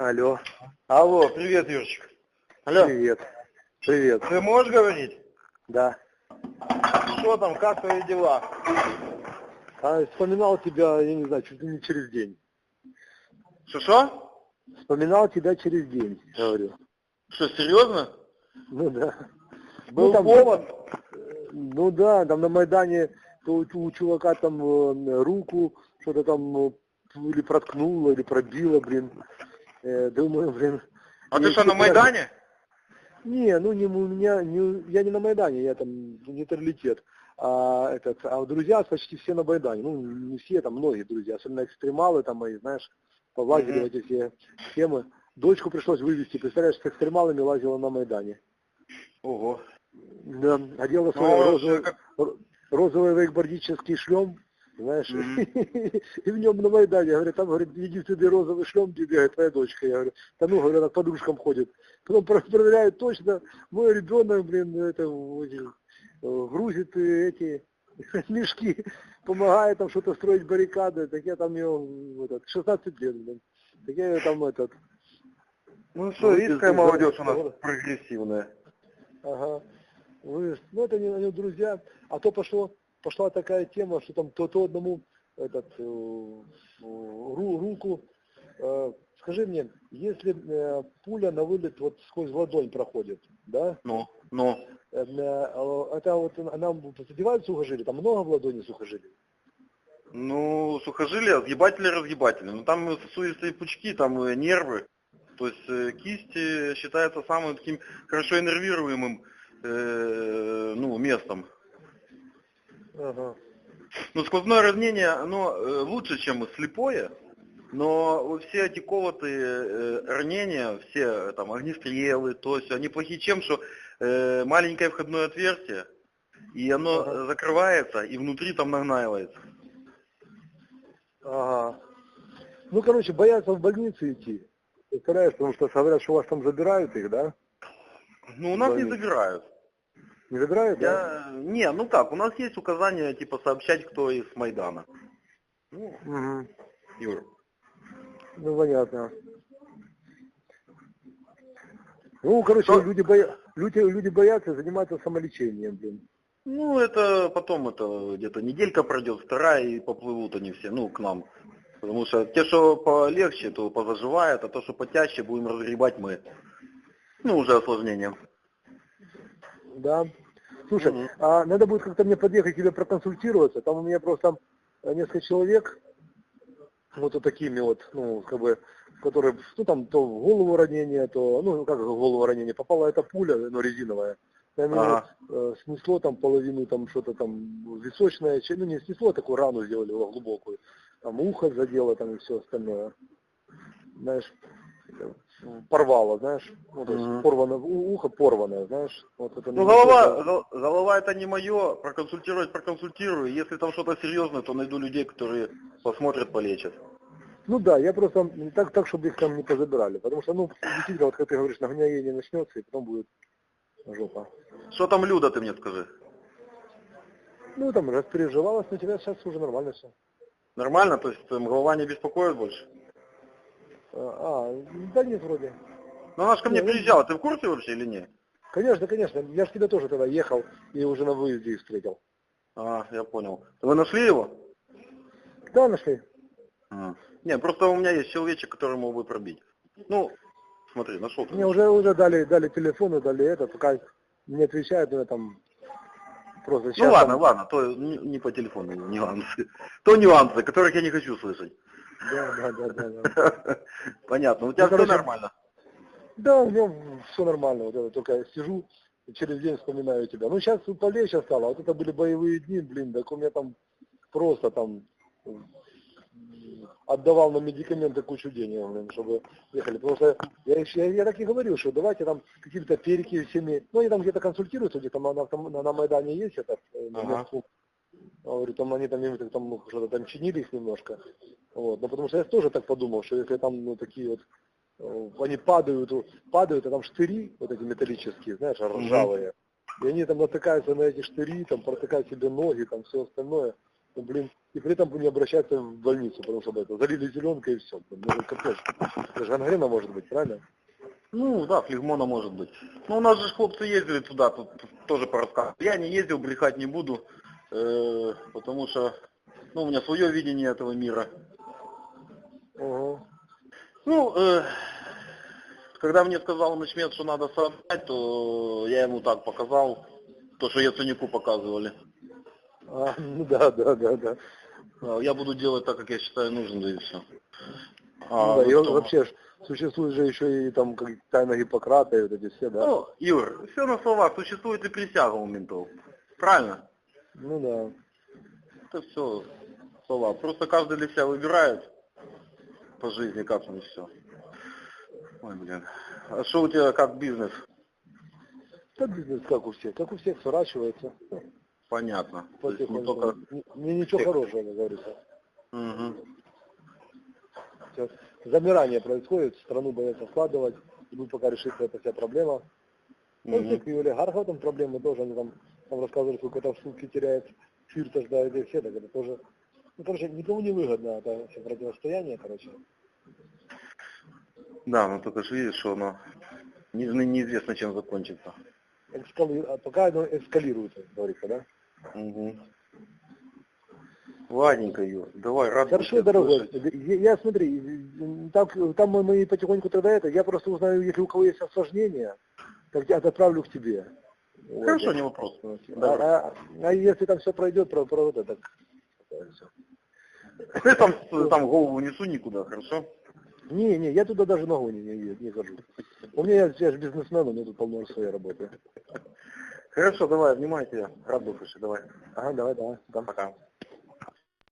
Алло. Алло, привет, Юрчик. Алло, Привет. Привет. ты можешь говорить? Да. Что там, как твои дела? А вспоминал тебя, я не знаю, чуть ли не через день. Что-что? Вспоминал тебя через день, говорю. Что, серьезно? Ну да. Был ну, там, повод? Ну да, там на Майдане то у, у чувака там э, руку что-то там э, или проткнуло, или пробило, блин. Э, думаю, блин. А ты что, на Майдане? Не, ну не у меня, не, я не на Майдане, я там нейтралитет. А, этот, а друзья почти все на Майдане. Ну, не все, там многие друзья, особенно экстремалы там мои, знаешь, полазили Мгм. в эти все темы. Дочку пришлось вывести, представляешь, с экстремалами лазила на Майдане. Ого. Да, одела свой Ну, розовый, как- р- розовый вейкбордический шлем, знаешь, Мгм. и в нем на Майдане, говорят, там, говорит, единственный розовый шлем бегает твоя дочка. Я говорю, да ну, говорят, она к подружкам ходит. Потом про- проверяют точно, мой ребенок, блин, это, э, грузит э, эти мешки, помогает там что-то строить баррикады, так я там ее, этот, 16 лет, блин. Так я ее там, этот, Ну что, русская ты- молодежь у нас прогрессивная. Ага. Вы, ну это не, они друзья. А то пошло, пошла такая тема, что там то, то одному этот, э, ру- руку. э, скажи мне, если э, пуля на вылет вот сквозь ладонь проходит, да, Ну, ну. э, э, это вот она задевает сухожилие, там много в ладони сухожилий? Ну, сухожилия, разгибатели, разгибатели. Ну, там сосудистые пучки, там э, нервы. То есть э, кисть э, считается самым таким хорошо иннервируемым э, ну, местом. Ага. Ну, сквозное ранение, оно э, лучше, чем слепое, но все эти колотые э, ранения, все э, там огнестрелы, то есть они плохи чем, что э, маленькое входное отверстие, и оно Ага. закрывается, и внутри там нагнаивается. Ага. Ну, короче, боятся в больницу идти. Представляешь, потому что говорят, что вас там забирают их, да? Ну, у нас не забирают. Не забирают, да? Я... Не, ну как, у нас есть указания, типа, сообщать, кто из Майдана. Ну, Мгм. Юр. Ну, понятно. Ну, короче, Что? люди, боя... люди, люди боятся заниматься самолечением, блин. Ну, это потом, это где-то неделька пройдет, вторая, и поплывут они все, ну, к нам. Потому что те, что полегче, то позаживает, а то, что потяжче, будем разгребать мы. Ну, уже осложнение. Да. Слушай, Мгм. а надо будет как-то мне подъехать тебе проконсультироваться. Там у меня просто э, несколько человек, вот вот такими вот, ну, как бы, которые, ну, там, то в голову ранение, то, ну, как в голову ранение, попала эта пуля, ну, резиновая. Ему, Ага. э, снесло там половину, там, что-то там, височное, ну, не снесло, а такую рану сделали глубокую. Там ухо задело, там, и все остальное. Знаешь, порвало, знаешь, ну, то есть Мгм. порвано, у- ухо порванное, знаешь. Вот это Ну, не голова, гол- голова это не мое, проконсультировать проконсультирую. Если там что-то серьезное, то найду людей, которые посмотрят, полечат. Ну да, я просто не так, так, чтобы их там не позабирали. Потому что, ну, действительно, вот как ты говоришь, нагноение начнется, и потом будет жопа. Что там Люда, ты мне скажи? Ну, там распереживалась, но тебя сейчас уже нормально все. Нормально? То есть там голова не беспокоит больше? А, да нет, вроде. Ну, она же ко мне Не, ну- приезжала, ты в курсе вообще или нет? Конечно, конечно. Я же тебя тоже тогда ехал и уже на выезде их встретил. А, я понял. Вы нашли его? Да, нашли. А. Не, просто у меня есть человечек, который мог бы пробить. Ну, смотри, нашел. Мне уже, уже дали, дали телефоны, дали это, пока не отвечают, я там просто Ну сейчас ладно, там- ладно, то не, не по телефону нюансы. То нюансы, которых я не хочу слышать. Да, да, да, да, да. Понятно. У тебя Ну, все короче, нормально? Да, у меня все нормально, вот это, только я сижу через день вспоминаю тебя. Ну, сейчас полегче стало, вот это были боевые дни, блин, так у меня там просто там отдавал на медикаменты кучу денег, блин, чтобы ехали. Потому что я, я, я так и говорил, что давайте там какие-то перики всеми, ну, они там где-то консультируются, где-то на, на, на, на Майдане есть это, э, Ага. Говорю, там они там, там ну, что-то там чинили их немножко. Вот. Ну, потому что я тоже так подумал, что если там ну, такие вот э, они падают, падают, а там штыри, вот эти металлические, знаешь, ржавые. И они там натыкаются на эти штыри, там протыкают себе ноги, там все остальное. Ну, блин, и при этом не обращаться в больницу, потому что это залили зеленкой и все. Ну, это капец. Это же гангрена может быть, правильно? Ну да, флегмона может быть. Ну у нас же хлопцы ездили туда, тут тоже по рассказу. Я не ездил, брехать не буду, потому что ну, у меня свое видение этого мира. Ага. Ну, э, когда мне сказал начмет, что надо сообщать, то я ему так показал, то, что Яценюку показывали. А, ну да, да, да, да. А, Я буду делать так, как я считаю нужным, да и все. Ну да, и он вообще существует же еще и там как тайна Гиппократа и вот эти все, да? Ну, Юр, все на словах, существует и присяга у ментов. Правильно? Ну да. Это все слова. Просто каждый для себя выбирает по жизни, как ему все. Ой, блин. А что у тебя как бизнес? Да бизнес как у всех, как у всех сворачивается. Понятно. То есть не только... Не, ничего всех. хорошего, как говорится. Мгм. Сейчас замирание происходит, страну боятся вкладывать, идут пока решится эта вся проблема. Ну, Мгм. всех и олигархов там проблемы тоже, они там, там рассказывали, сколько там в сутки теряет фирташ, да, и все, так это тоже, ну, короче, никому не выгодно это все противостояние, короче. Да, но только же видишь, что оно не- неизвестно, чем закончится. Экскали- а пока оно эскалирует, как говорится, да? Угу. Ладненько, Юр, давай, рад Хорошо, дорогой. слышать. Я, я, смотри, там, там мы, мы потихоньку тогда это, я просто узнаю, если у кого есть осложнения, так я отправлю к тебе. Вот. Хорошо, не вопрос. А, Давай. а- а если там все пройдет, про, про это, так. Я там, там голову несу никуда, хорошо? Не, не, я туда даже ногу не, не, не хожу. У меня, я, я же бизнесмен, у меня тут полно своей работы. Хорошо, давай, обнимаю тебя. Рад был слышать, давай. Ага, давай, давай. Пока.